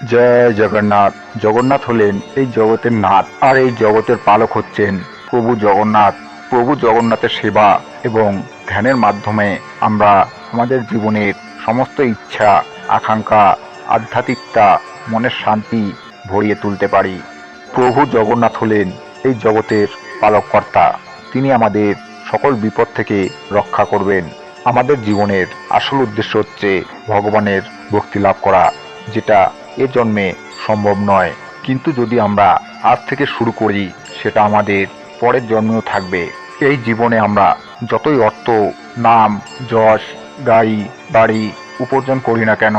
জয় জগন্নাথ। জগন্নাথ হলেন এই জগতের নাথ, আর এই জগতের পালক হচ্ছেন প্রভু জগন্নাথ। প্রভু জগন্নাথের সেবা এবং ধ্যানের মাধ্যমে আমরা আমাদের জীবনের সমস্ত ইচ্ছা, আকাঙ্ক্ষা, আধ্যাত্মিকতা, মনের শান্তি ভরিয়ে তুলতে পারি। প্রভু জগন্নাথ হলেন এই জগতের পালককর্তা। তিনি আমাদের সকল বিপদ থেকে রক্ষা করবেন। আমাদের জীবনের আসল উদ্দেশ্য হচ্ছে ভগবানের ভক্তি লাভ করা, যেটা এ জন্মে সম্ভব নয়। কিন্তু যদি আমরা আজ থেকে শুরু করি, সেটা আমাদের পরের জন্মেও থাকবে। এই জীবনে আমরা যতই অর্থ, নাম, যশ গাড়ি বাড়ি উপার্জন করি না কেন,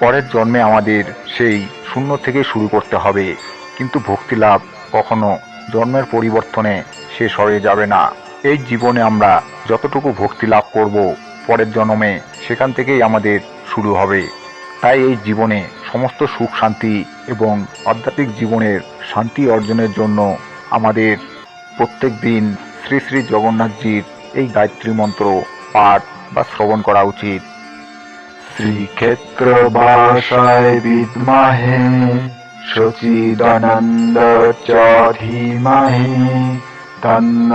পরের জন্মে আমাদের সেই শূন্য থেকে শুরু করতে হবে। কিন্তু ভক্তি লাভ কখনো জন্মের পরিবর্তনে শেষ হয়ে যাবে না। এই জীবনে আমরা যতটুকু ভক্তি লাভ করব, পরের জন্মে সেখান থেকেই আমাদের শুরু হবে। তাই এই জীবনে সমস্ত সুখ, শান্তি এবং আধ্যাত্মিক জীবনের শান্তি অর্জনের জন্য আমাদের প্রত্যেক দিন শ্রী শ্রী জগন্নাথজির এই গায়ত্রী মন্ত্র পাঠ বা শ্রবণ করা উচিত। শ্রীক্ষেত্র ভাষায় বিদ্মাহে, সচিদানন্দ চ তন্ন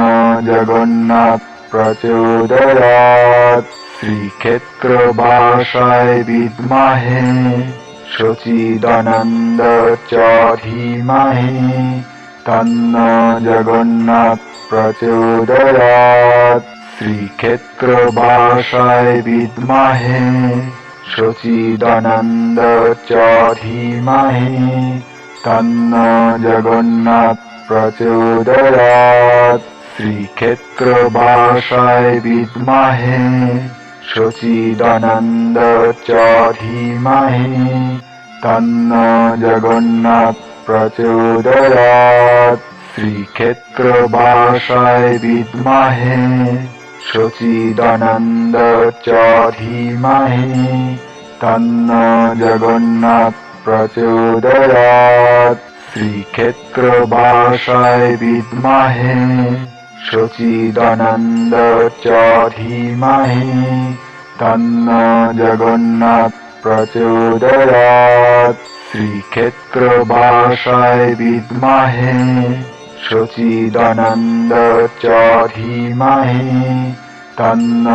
জগন্নাথ প্রচোদয়াৎ। শ্রীক্ষেত্র ভাষায় বিদ্মাহে সচিদানন্দ চ তন্ন জগন্নাথ প্রচোদয়াৎ শ্রীক্ষেত্র ভাষায় বিদ্মাহে সচিদানন্দ চ তন্ন জগন্নাথ প্রচোদয়াৎ শ্রীক্ষেত্র ভাষায় বিদ্মাহে সচিদানন্দ চ তন্ন জগন্নাথ প্রচোদয়াৎ শ্রীক্ষেত্র ভাষায় বিদ্মাহে সচিদানন্দ চ তন্ন জগন্নাথ প্রচোদয়াৎ শ্রীক্ষেত্র ভাষায় বিদ্মাহে সচিদানন্দ চ তন্ন জগন্নাথ প্রচোদয়াৎ শ্রীক্ষেত্র ভাষায় বিদ্মাহে সচিদানন্দ চ তন্ন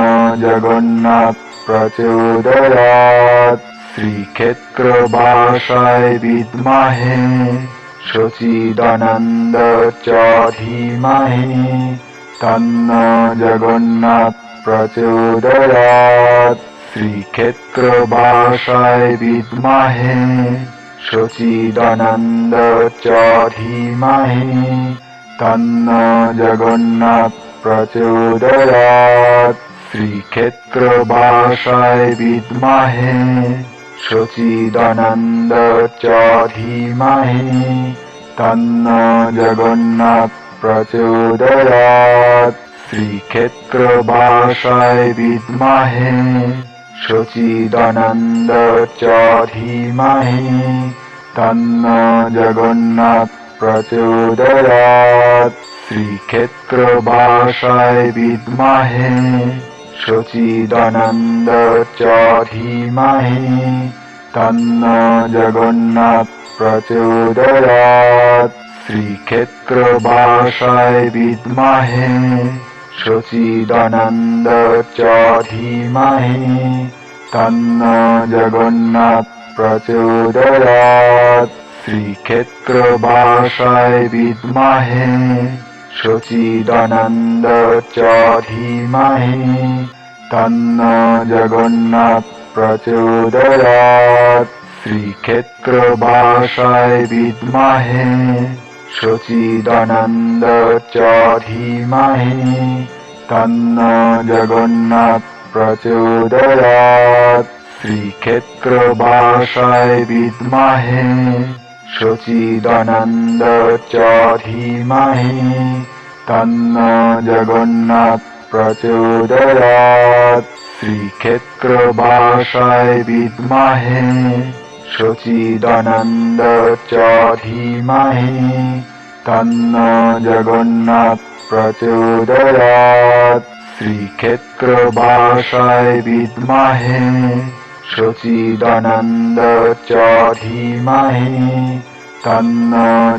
জগন্নাথ প্রচোদয়াৎ শ্রীক্ষেত্র ভাষায় বিদ্মাহে সচিদানন্দ চ তন্ন জগন্নাথ প্রচোদয়াৎ শ্রীক্ষেত্র ভাষায় বিদ্মাহে সচিদানন্দ চ তন্ন জগন্নাথ প্রচোদয়াৎ শ্রীক্ষেত্র ভাষায় বিদ্মাহে সচিদানন্দ চ তন্ন জগন্নাথ প্রচোদয়াৎ শ্রীক্ষেত্র ভাষায় বিদ্মাহে সচিদানন্দ চ তন্ন জগন্নাথ প্রচোদয়াৎ শ্রীক্ষেত্র ভাষায় বিদ্মাহে সচিদানন্দ চ তন্ন জগন্নাথ প্রচোদয়াৎ শ্রীক্ষেত্র ভাষায় বিদ্মাহে সচিদানন্দ চ তন্ন জগন্নাথ প্রচোদয়াৎ শ্রীক্ষেত্র ভাষায় বিদ্মাহে সচিদানন্দ চ তন্ন জগন্নাথ প্রচোদয়াৎ শ্রীক্ষেত্র ভাষায় বিদ্মাহে সচিদানন্দ চ তন্ন জগন্নাথ প্রচোদয়াৎ শ্রীক্ষেত্র ভাষায় বিদ্মাহে সচিদানন্দ চ ধীমহি তন্ন জগন্নাথ প্রচোদয়াৎ শ্রীক্ষেত্র ভাষায় বিদ্মাহে সচিদানন্দ চ ধীমহি তন্ন জগন্নাথ প্রচোদয়াৎ শ্রীক্ষেত্র ভাষায় বিদ্মাহে সচিদানন্দ চ ধীমহি তন্ন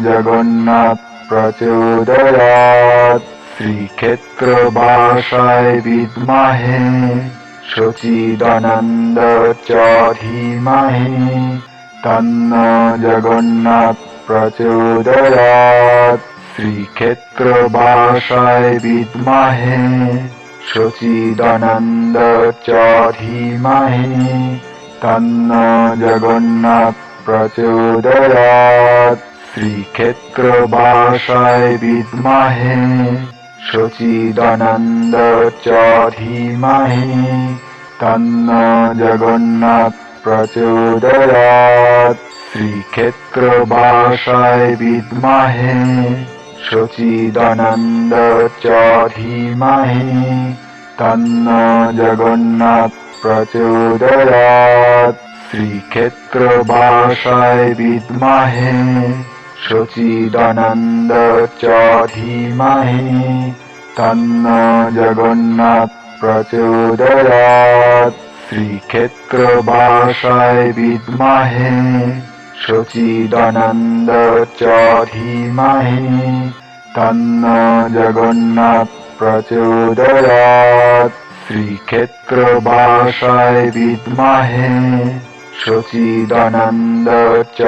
জগন্নাথ প্রচোদয়াৎ শ্রীক্ষেত্রবাসায় বিদ্মহে সচিদানন্দ চ ধীমহি তন্ন জগন্নাথ প্রচোদয়াৎ শ্রীক্ষেত্রবাসায় বিদ্মহে সচিদানন্দ চ তন্ন জগন্নাথ প্রচোদয়াৎ শ্রীক্ষেত্রবাসায় বিদ্মহে সচিদানন্দ চ তন্ন জগন্নাথ প্রচোদয়াৎ শ্রীক্ষেত্রবাসায় বিদ্মহে সচিদানন্দ চ তন্ন জগন্নাথ প্রচোদয়াৎ শ্রীক্ষেত্রবাসায় বিদ্মহে সচিদানন্দ চ তন্ন জগন্নাথ প্রচোদয়াৎ শ্রীক্ষেত্রবাসায় বিদ্মহে সচিদানন্দ চ ধীমহি তন্ন জগন্নাথ প্রচোদয়াৎ শ্রীক্ষেত্রবাসায় বিদ্মহে সচিদানন্দ চ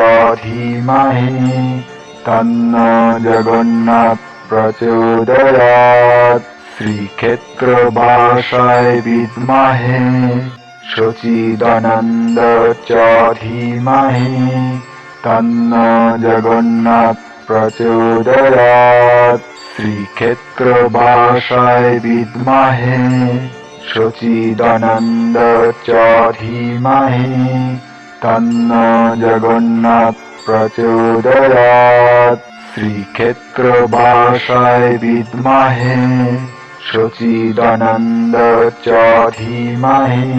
ধীমহি তন্ন জগন্নাথ প্রচোদয়াৎ শ্রীক্ষেত্রবাসায় বিদ্মহে সচিদানন্দ চ তন্ন জগন্নাথ প্রচোদয়াৎ শ্রীক্ষেত্রবাসায় বিদ্মহে সচিদানন্দ চ তন্ন জগন্নাথ প্রচোদয়াৎ শ্রীক্ষেত্রবাসায় বিদ্মহে সচিদানন্দ চ ধীমহি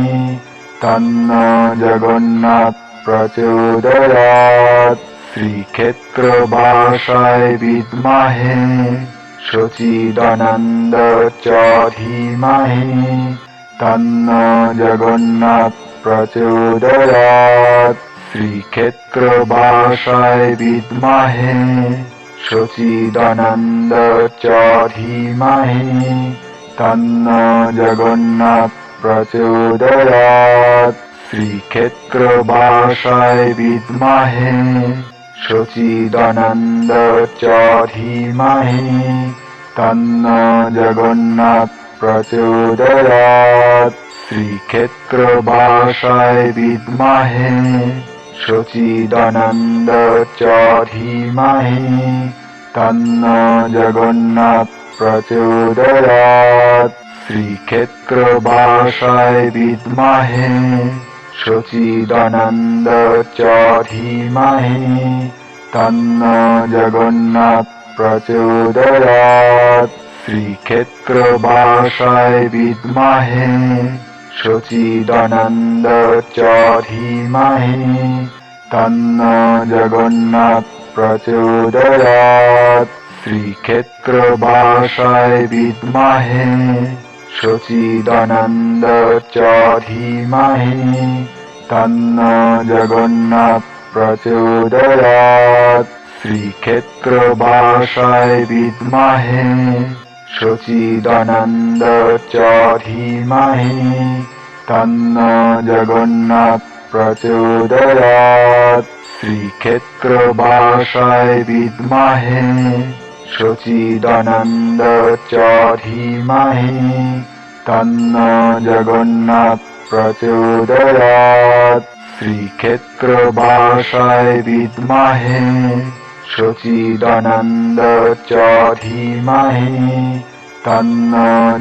তন্ন জগন্নাথ প্রচোদয়াৎ শ্রীক্ষেত্রবাসায় বিদ্মহে সচিদানন্দ চ ধীমহি তন্ন জগন্নাথ প্রচোদয়াৎ শ্রীক্ষেত্রবাসায় বিদ্মহে সচিদানন্দ চ তন্ন জগন্নাথ প্রচোদয়াৎ শ্রীক্ষেত্রবাসায় বিদ্মহে সচিদানন্দ চ তন্ন জগন্নাথ প্রচোদয়াৎ শ্রীক্ষেত্রবাসায় বিদ্মহে সচিদানন্দ চ তন্ন জগন্নাথ প্রচোদয়াৎ শ্রীক্ষেত্রবাসায় বিদ্মহে সচিদানন্দ চ তন্ন জগন্নাথ প্রচোদয়াৎ শ্রীক্ষেত্রবাসায় বিদ্মহে সচিদানন্দ চ ধীমহি তন্ন জগন্নাথ প্রচোদয়াৎ শ্রীক্ষেত্রবাসায় বিদ্মহে সচিদানন্দ চ ধীমহি তন্ন জগন্নাথ প্রচোদয়াৎ শ্রীক্ষেত্রবাসায় বিদ্মহে সচিদানন্দ চ তন্ন জগন্নাথ প্রচোদয়াৎ শ্রীক্ষেত্রবাসায় বিদ্মহে সচিদানন্দ চ তন্ন জগন্নাথ প্রচোদয়াৎ শ্রীক্ষেত্রবাসায় বিদ্মহে সচিদানন্দ চ তন্ন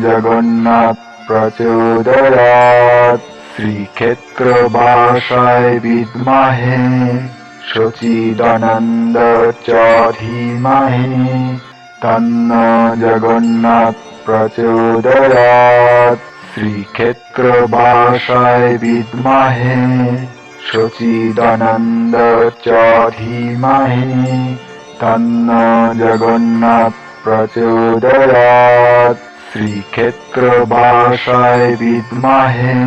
জগন্নাথ প্রচোদয়াৎ শ্রীক্ষেত্রবাসায় বিদ্মহে সচিদানন্দ চ তন্ন জগন্নাথ প্রচোদয়াৎ শ্রীক্ষেত্রবাসায় বিদ্মহে সচিদানন্দ চ ধীমহি তন্ন জগন্নাথ প্রচোদয়াৎ শ্রীক্ষেত্রবাসায় বিদ্মহে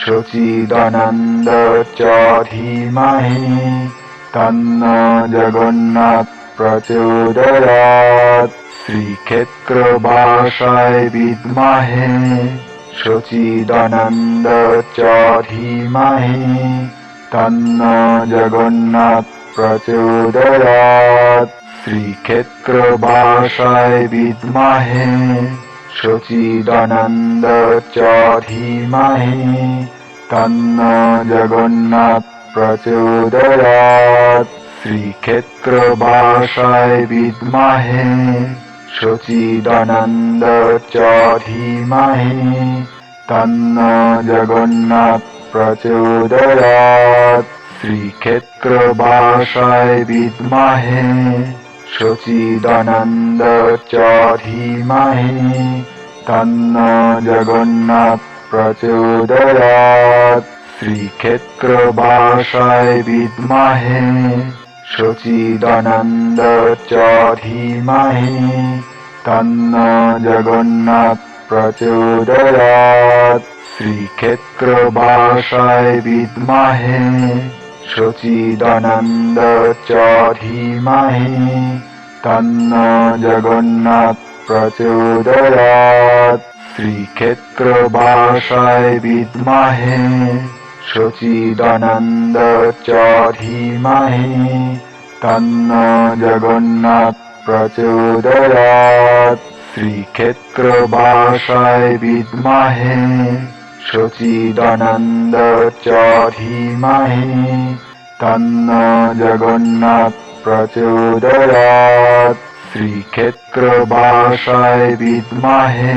সচিদানন্দ চ ধীমহি তন্ন জগন্নাথ প্রচোদয়াৎ শ্রীক্ষেত্র ভাষায় বিদ্মহে সচিদানন্দ চ ধীমহি তন্ন জগন্নাথ প্রচোদয়াৎ শ্রীক্ষেত্র ভাষায় বিদ্মহে সচিদানন্দ চ ধীমহি তন্ন জগন্নাথ প্রচোদয়াৎ শ্রীক্ষেত্র ভাষায় বিদ্মহে সচিদানন্দ চ তন্ন জগন্নাথ প্রচোদয়াৎ শ্রীক্ষেত্র ভাষায় বিদ্মহে সচিদানন্দ চ তন্ন জগন্নাথ প্রচোদয়াৎ শ্রীক্ষেত্র ভাষায় বিদ্মহে সচিদানন্দ চ তন্ন জগন্নাথ প্রচোদয়াৎ শ্রীক্ষেত্র ভাষায় বিদ্মহে সচিদানন্দ চ তন্ন জগন্নাথ প্রচোদয়াৎ শ্রীক্ষেত্র ভাষায় বিদ্মহে সচিদানন্দ চ তন্ন জগন্নাথ প্রচোদয়াৎ শ্রীক্ষেত্র ভাষায় বিদ্মহে সচিদানন্দ চ তন্ন জগন্নাথ প্রচোদয়াৎ শ্রীক্ষেত্র ভাষায় বিদ্মহে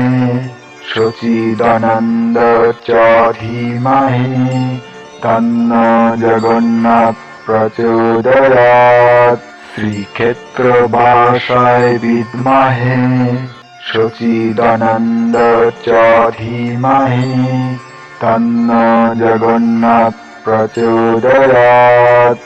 সচিদানন্দ চ তন্ন জগন্নাথ প্রচোদয়াৎ শ্রীক্ষেত্র ভাষায় বিদ্মহে সচিদানন্দ চ তন্ন জগন্নাথ প্রচোদয়াৎ